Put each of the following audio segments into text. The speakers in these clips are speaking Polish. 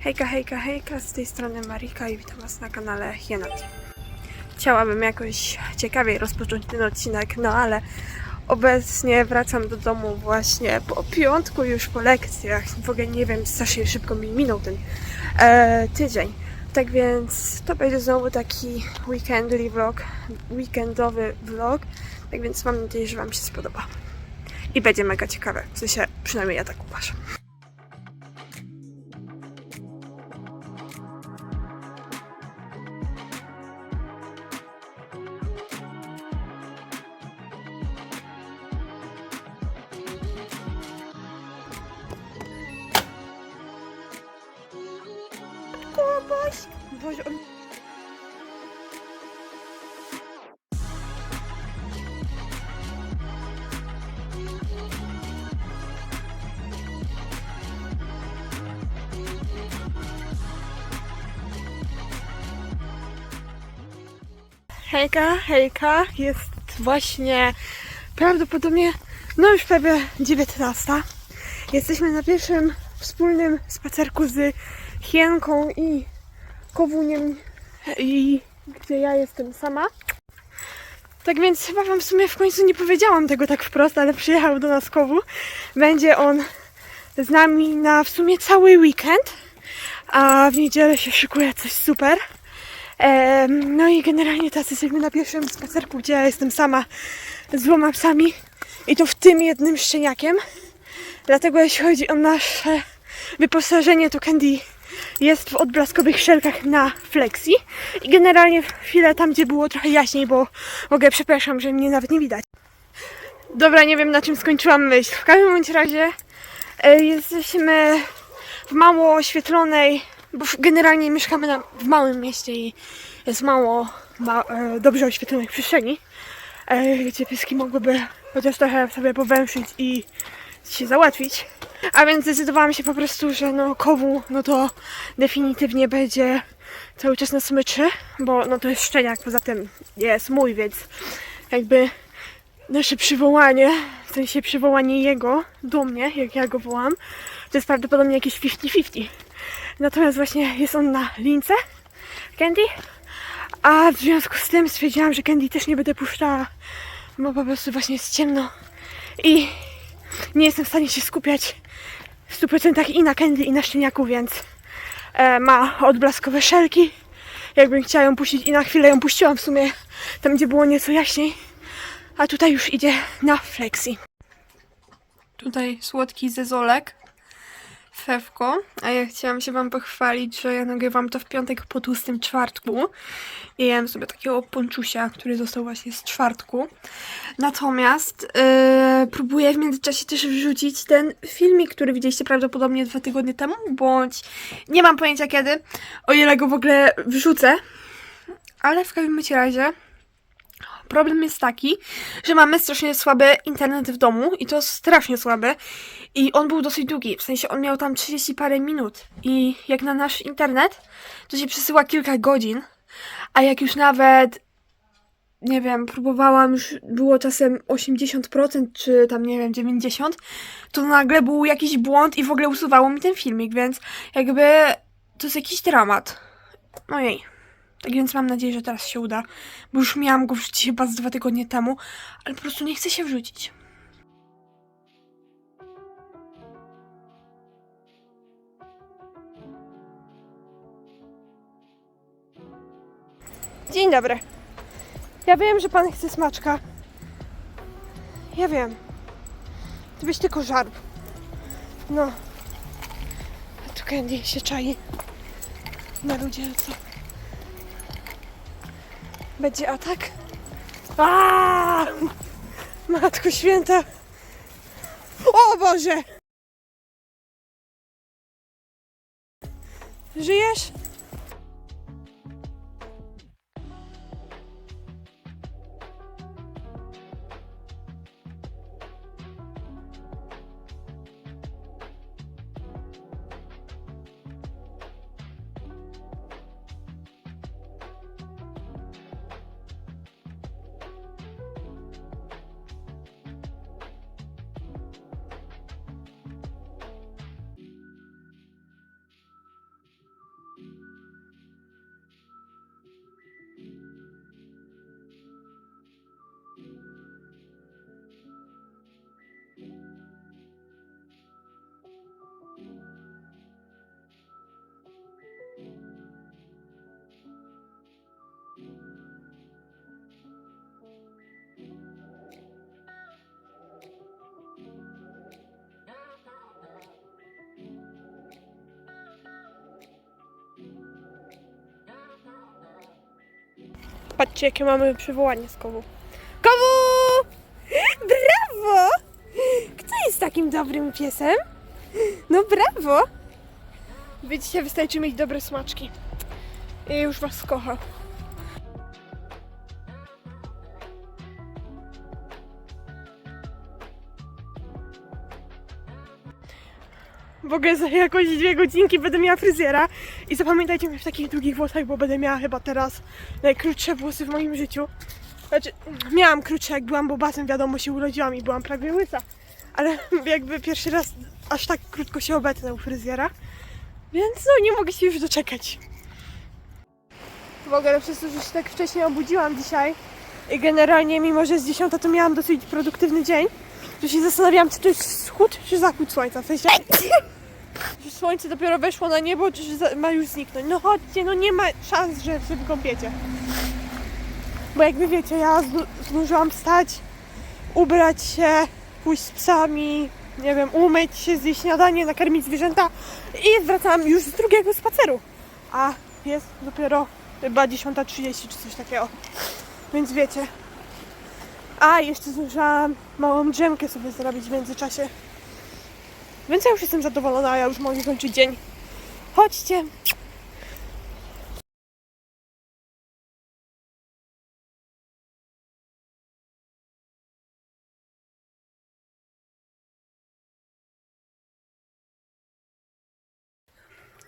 Hejka, hejka, hejka, z tej strony Marika i witam Was na kanale Hienot. Chciałabym jakoś ciekawiej rozpocząć ten odcinek, no ale obecnie wracam do domu właśnie po piątku, już po lekcjach. W ogóle nie wiem, strasznie szybko mi minął ten e, tydzień. Tak więc to będzie znowu taki weekendly vlog, weekendowy vlog. Tak więc mam nadzieję, że Wam się spodoba. I będzie mega ciekawe. W sensie, przynajmniej ja tak uważam. Kubuś! Boże, on... Hejka, hejka, jest właśnie prawdopodobnie, no już prawie 19. Jesteśmy na pierwszym wspólnym spacerku z Hienką i Kowuniem, i gdzie ja jestem sama. Tak więc chyba Wam w sumie w końcu nie powiedziałam tego tak wprost, ale przyjechał do nas Kowu. Będzie on z nami na w sumie cały weekend, a w niedzielę się szykuje coś super. No i generalnie teraz jesteśmy na pierwszym spacerku, gdzie ja jestem sama z dwoma psami i to w tym jednym szczeniakiem. Dlatego jeśli chodzi o nasze wyposażenie, to Candy jest w odblaskowych szelkach na flexi i generalnie chwilę tam, gdzie było trochę jaśniej, bo mogę, przepraszam, że mnie nawet nie widać. Dobra, nie wiem na czym skończyłam myśl. W każdym bądź razie e, jesteśmy w mało oświetlonej, bo generalnie mieszkamy na, w małym mieście i jest mało ma, e, dobrze oświetlonych przestrzeni, e, gdzie pieski mogłyby chociaż trochę sobie powęszyć i się załatwić. A więc zdecydowałam się po prostu, że no kowu, no to definitywnie będzie cały czas na smyczy, bo no to jest szczeniak, poza tym jest mój, więc jakby nasze przywołanie, w sensie przywołanie jego do mnie, jak ja go wołam, to jest prawdopodobnie jakieś 50-50. Natomiast właśnie jest on na lince, Candy, a w związku z tym stwierdziłam, że Candy też nie będę puszczała, bo po prostu właśnie jest ciemno i nie jestem w stanie się skupiać w 100% i na Candy, i na szczeniaku, więc e, ma odblaskowe szelki. Jakbym chciała ją puścić i na chwilę ją puściłam w sumie tam, gdzie było nieco jaśniej. A tutaj już idzie na flexi. Tutaj słodki zezolek. Fewko, a ja chciałam się Wam pochwalić, że ja nagrywam to w piątek po tłustym czwartku. I jem sobie takiego ponczusia, który został właśnie z czwartku. Natomiast yy, próbuję w międzyczasie też wrzucić ten filmik, który widzieliście prawdopodobnie dwa tygodnie temu, bądź nie mam pojęcia kiedy, o ile go w ogóle wrzucę. Ale w każdym razie problem jest taki, że mamy strasznie słaby internet w domu i to strasznie słaby. I on był dosyć długi, w sensie on miał tam 30 parę minut. I jak na nasz internet, to się przesyła kilka godzin, a jak już nawet nie wiem, próbowałam, już było czasem 80%, czy tam nie wiem, 90%, to nagle był jakiś błąd i w ogóle usuwało mi ten filmik, więc jakby to jest jakiś dramat. Ojej. Tak więc mam nadzieję, że teraz się uda, bo już miałam go wrzucić chyba z dwa tygodnie temu, ale po prostu nie chcę się wrzucić. Dzień dobry. Ja wiem, że pan chce smaczka. Ja wiem. Ty byś tylko żarł. No. A tu Candy się czai. Na ludzielcu. Będzie atak? Aaaa! Matko święta! O Boże! Żyjesz? Patrzcie, jakie mamy przywołanie z kowu. Kowu! Brawo! Kto jest takim dobrym piesem? No brawo! Widzicie, wystarczy mieć dobre smaczki. I już was kocha. W ogóle za jakoś dwie godzinki będę miała fryzjera i zapamiętajcie mnie w takich długich włosach, bo będę miała chyba teraz najkrótsze włosy w moim życiu. Znaczy, miałam krótsze jak byłam bobasem, wiadomo, się urodziłam i byłam prawie łysa. Ale jakby pierwszy raz aż tak krótko się obecnę u fryzjera. Więc no, nie mogę się już doczekać. W ogóle przez to, że się tak wcześnie obudziłam dzisiaj i generalnie mimo, że z 10 to miałam dosyć produktywny dzień, to się zastanawiałam, czy to jest wschód, czy zachód słońca. W sensie, że słońce dopiero weszło na niebo, czy że ma już zniknąć. No chodźcie, no nie ma szans, że się wykąpiecie. Bo jakby wiecie, ja zdążyłam wstać, ubrać się, pójść z psami, nie wiem, umyć się, zjeść śniadanie, nakarmić zwierzęta i wracałam już z drugiego spaceru. A jest dopiero chyba 10.30 czy coś takiego. Więc wiecie. A, jeszcze zdążyłam małą drzemkę sobie zrobić w międzyczasie. Więc ja już jestem zadowolona, ja już mogę kończyć dzień. Chodźcie.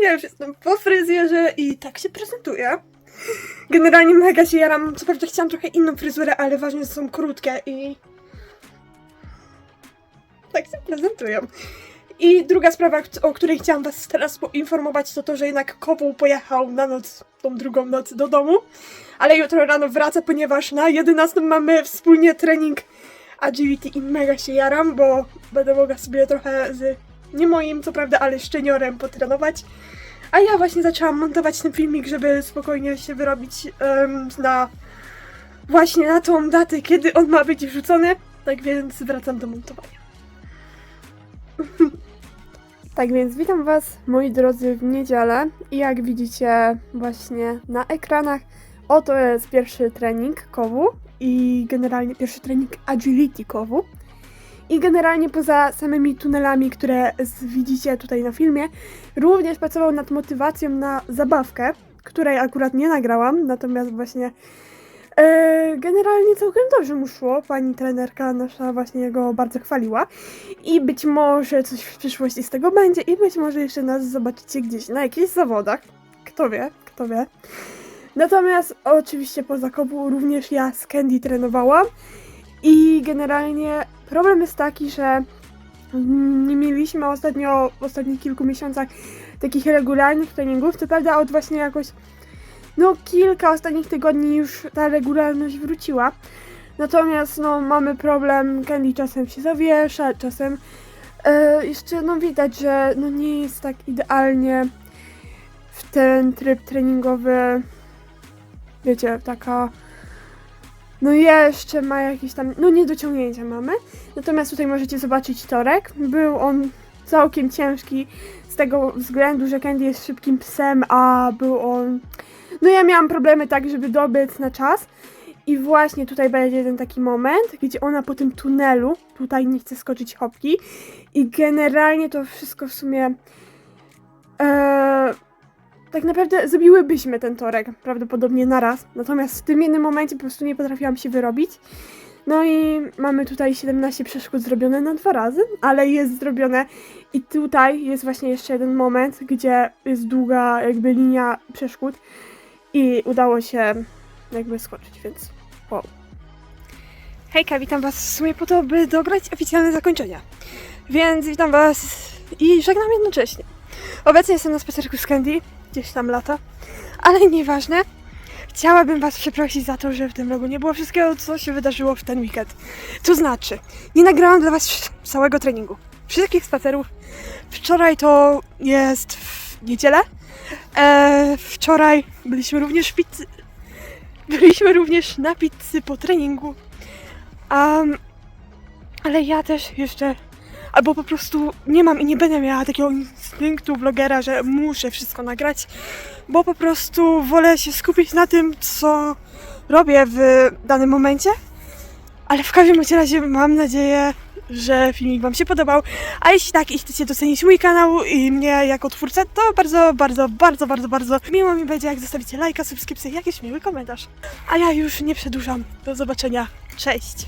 Ja już jestem po fryzjerze i tak się prezentuję. Generalnie mega się jaram. Co prawda chciałam trochę inną fryzurę, ale ważne, są krótkie i... Tak się prezentują. I druga sprawa, o której chciałam was teraz poinformować, to to, że jednak Kowoł pojechał na noc, tą drugą noc do domu. Ale jutro rano wraca, ponieważ na 11 mamy wspólnie trening agility i mega się jaram, bo będę mogła sobie trochę z nie moim, co prawda, ale szczeniorem potrenować. A ja właśnie zaczęłam montować ten filmik, żeby spokojnie się wyrobić em, na właśnie na tą datę, kiedy on ma być wrzucony. Tak więc wracam do montowania. Tak więc witam Was, moi drodzy, w niedzielę i jak widzicie właśnie na ekranach, oto jest pierwszy trening kowu i generalnie pierwszy trening agility kowu. I generalnie poza samymi tunelami, które widzicie tutaj na filmie, również pracował nad motywacją na zabawkę, której akurat nie nagrałam, natomiast właśnie e, generalnie całkiem dobrze mu szło. Pani trenerka nasza właśnie go bardzo chwaliła i być może coś w przyszłości z tego będzie i być może jeszcze nas zobaczycie gdzieś na jakichś zawodach. Kto wie, kto wie. Natomiast oczywiście poza kopu również ja z Candy trenowałam i generalnie problem jest taki, że nie mieliśmy ostatnio, w ostatnich kilku miesiącach takich regularnych treningów. Co prawda od właśnie jakoś no kilka ostatnich tygodni już ta regularność wróciła. Natomiast no mamy problem, Candy czasem się zawiesza, czasem e, jeszcze no widać, że no nie jest tak idealnie w ten tryb treningowy wiecie, taka no jeszcze ma jakieś tam, no niedociągnięcia mamy. Natomiast tutaj możecie zobaczyć torek. Był on całkiem ciężki z tego względu, że Candy jest szybkim psem, a był on... No ja miałam problemy tak, żeby dobiec na czas. I właśnie tutaj będzie jeden taki moment, gdzie ona po tym tunelu, tutaj nie chce skoczyć hopki. I generalnie to wszystko w sumie... E, tak naprawdę zrobiłybyśmy ten torek prawdopodobnie naraz. Natomiast w tym jednym momencie po prostu nie potrafiłam się wyrobić. No i mamy tutaj 17 przeszkód zrobione na dwa razy, ale jest zrobione. I tutaj jest właśnie jeszcze jeden moment, gdzie jest długa jakby linia przeszkód i udało się jakby skoczyć, więc wow. Hejka, witam was w sumie po to, by dograć oficjalne zakończenia. Więc witam was i żegnam jednocześnie. Obecnie jestem na spacerku z Candy, gdzieś tam lata, ale nieważne. Chciałabym Was przeprosić za to, że w tym roku nie było wszystkiego, co się wydarzyło w ten weekend. To znaczy, nie nagrałam dla Was całego treningu. Wszystkich spacerów. Wczoraj to jest w niedzielę. E, wczoraj byliśmy również w pizzy. Byliśmy również na pizzy po treningu. Um, ale ja też jeszcze albo po prostu nie mam i nie będę miała takiego instynktu vlogera, że muszę wszystko nagrać, bo po prostu wolę się skupić na tym, co robię w danym momencie. Ale w każdym razie mam nadzieję, że filmik Wam się podobał. A jeśli tak i chcecie docenić mój kanał i mnie jako twórcę, to bardzo, bardzo, bardzo, bardzo, bardzo miło mi będzie, jak zostawicie lajka, subskrypcję i jakiś miły komentarz. A ja już nie przedłużam. Do zobaczenia. Cześć!